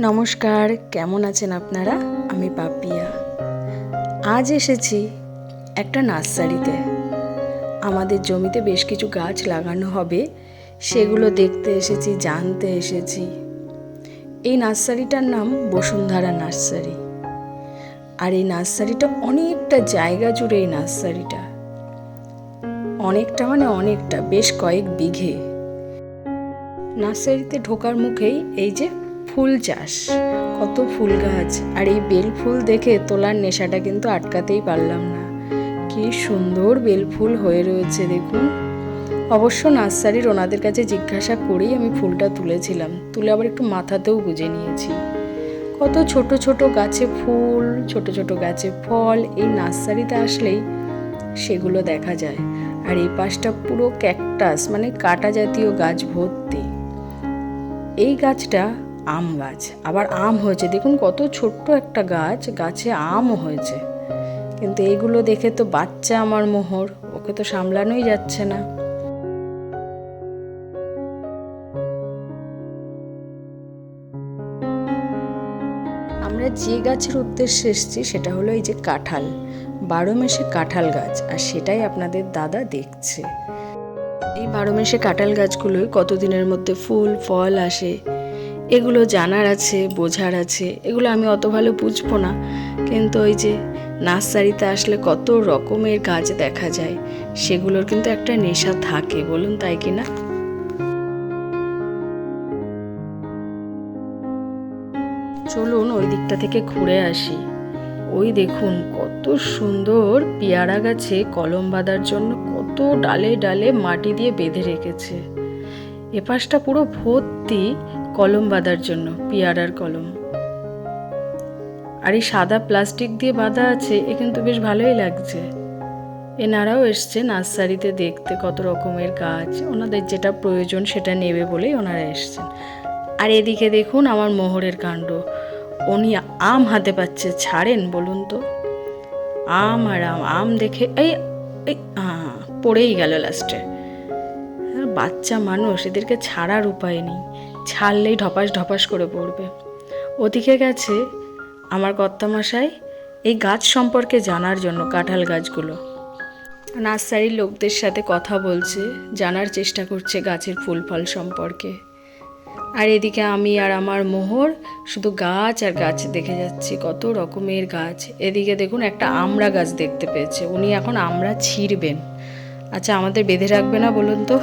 নমস্কার, কেমন আছেন আপনারা? আমি পাপিয়া। আজ এসেছি একটা নার্সারিতে। আমাদের জমিতে বেশ কিছু গাছ লাগানো হবে, সেগুলো দেখতে এসেছি, জানতে এসেছি। এই নার্সারিটার নাম বসুন্ধরা নার্সারি। আর এই নার্সারিটা অনেকটা জায়গা জুড়ে এই নার্সারিটা। অনেকটা মানে অনেকটা, বেশ কয়েক বিঘে। নার্সারিতে ঢোকার মুখেই এই যে ফুল চাষ। কত ফুল গাছ। আর এই বেল ফুল দেখে তোলার নেশাটা কিন্তু আটকাতেই পারলাম না। কি সুন্দর বেল ফুল হয়ে রয়েছে, দেখুন। অবশ্য নার্সারির ওনাদের কাছে জিজ্ঞাসা করেই আমি ফুলটা তুলেছিলাম। তুলে আবার একটু মাথাতেও গুজে নিয়েছি। কত ছোট ছোট গাছে ফুল, ছোট ছোট গাছে ফল, এই নার্সারিতে আসলেই সেগুলো দেখা যায়। আর এই পাশটা পুরো ক্যাকটাস মানে কাটা জাতীয় গাছ ভর্তি। এই গাছটা আম গাছ। আবার আম হয়েছে। দেখুন কত ছোট্ট একটা গাছ, গাছে আমও হয়েছে। কিন্তু এইগুলো দেখে তো বাচ্চা আমার মোহর, ওকে তো সামলানোই যাচ্ছে না। আমরা যে গাছের উদ্দেশ্যে এসেছি সেটা হলো এই যে কাঁঠাল। বারো মাসে কাঁঠাল গাছ, আর সেটাই আপনাদের দাদা দেখছে। এই বারো মাসে কাঁঠাল গাছগুলোই কতদিনের মধ্যে ফুল, ফল আসে? এগুলো জানার আছে, বোঝার আছে, এগুলো আমি অত ভালো বুঝব না। কিন্তু ওই যে নার্সারিতে আসলে কত রকমের গাছ দেখা যায়, সেগুলোর কিন্তু একটা নেশা থাকে, বলুন তাই কি না? চলুন ওই দিকটা থেকে ঘুরে আসি। ওই দেখুন কত সুন্দর পেয়ারা গাছে কলম বাঁধার জন্য কত ডালে ডালে মাটি দিয়ে বেঁধে রেখেছে। এপাশটা পুরো ভর্তি কলম বাঁধার জন্য পেয়ারার কলম। আর এই সাদা প্লাস্টিক দিয়ে বাঁধা আছে এ কিন্তু বেশ ভালোই লাগছে। এনারাও এসছে নার্সারিতে দেখতে কত রকমের গাছ ওনাদের যেটা প্রয়োজন সেটা নেবে বলেই ওনারা এসছেন। আর এদিকে দেখুন আমার মোহরের কাণ্ড। উনি আম হাতে পাচ্ছে ছাড়েন বলুন তো। আম আর আম আম দেখে এই আহ, পড়েই গেল লাস্টে বাচ্চা মানুষ এদেরকে ছাড়ার উপায় নেই। ছাড়লেই ঢপাস ঢপাস করে পড়বে। ওদিকে গেছে আমার কর্তামশাই এই গাছ সম্পর্কে জানার জন্য কাঁঠাল গাছগুলো। নার্সারির লোকদের সাথে কথা বলছে, জানার চেষ্টা করছে গাছের ফুল ফল সম্পর্কে। আর এদিকে আমি আর আমার মোহর শুধু গাছ আর গাছ দেখে যাচ্ছি, কত রকমের গাছ। এদিকে দেখুন একটা আমড়া গাছ দেখতে পেয়েছে, উনি এখন আমড়া ছিঁড়বেন। আচ্ছা আমাদের বেঁধে রাখবে না বলুন তো?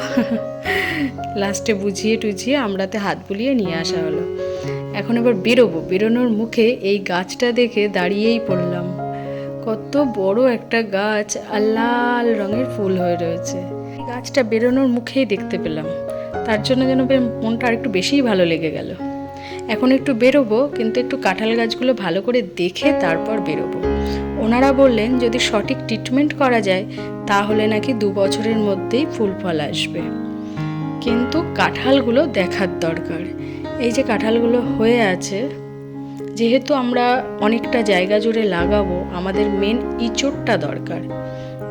লাস্টে বুঝিয়ে টুঝিয়ে আমরাতে হাত বুলিয়ে নিয়ে আসা হলো। এখন এবার বেরোবো। বেরোনোর মুখে এই গাছটা দেখে দাঁড়িয়েই পড়লাম। কত বড় একটা গাছ আর লাল রঙের ফুল হয়ে রয়েছে। এই গাছটা বেরোনোর মুখেই দেখতে পেলাম। তার জন্য যেন মনটা আর একটু বেশিই ভালো লেগে গেল। এখন একটু বেরোবো, কিন্তু একটু কাঁঠাল গাছগুলো ভালো করে দেখে তারপর বেরোবো। ওনারা বললেন, যদি সঠিক ট্রিটমেন্ট করা যায়, তাহলে নাকি দু বছরের মধ্যেই ফুল ফল আসবে। কিন্তু কাঁঠালগুলো দেখার দরকার। এই যে কাঁঠালগুলো হয়ে আছে, যেহেতু আমরা অনেকটা জায়গা জুড়ে লাগাবো, আমাদের মেন ইঁচড়টা দরকার।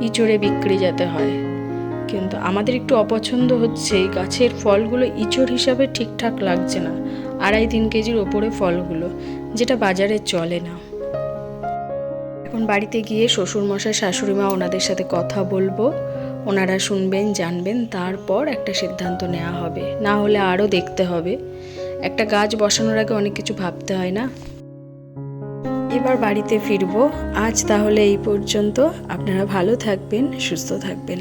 ইঁচড়ে বিক্রি যাতে হয়। কিন্তু আমাদের একটু অপছন্দ হচ্ছে গাছের ফলগুলো ইঁচড় হিসাবে ঠিকঠাক লাগছে না, আড়াই, তিন কেজির ওপরে ফলগুলো, যেটা বাজারে চলে না। এখন বাড়িতে গিয়ে শ্বশুরমশাই, শাশুড়ি মা ওনাদের সাথে কথা বলব। ওনারা শুনবেন, জানবেন, তারপর একটা সিদ্ধান্ত নেওয়া হবে। না হলে আরও দেখতে হবে। একটা গাছ বসানোর আগে অনেক কিছু ভাবতে হয় না? এবার বাড়িতে ফিরবো। আজ তাহলে এই পর্যন্ত। আপনারা ভালো থাকবেন, সুস্থ থাকবেন।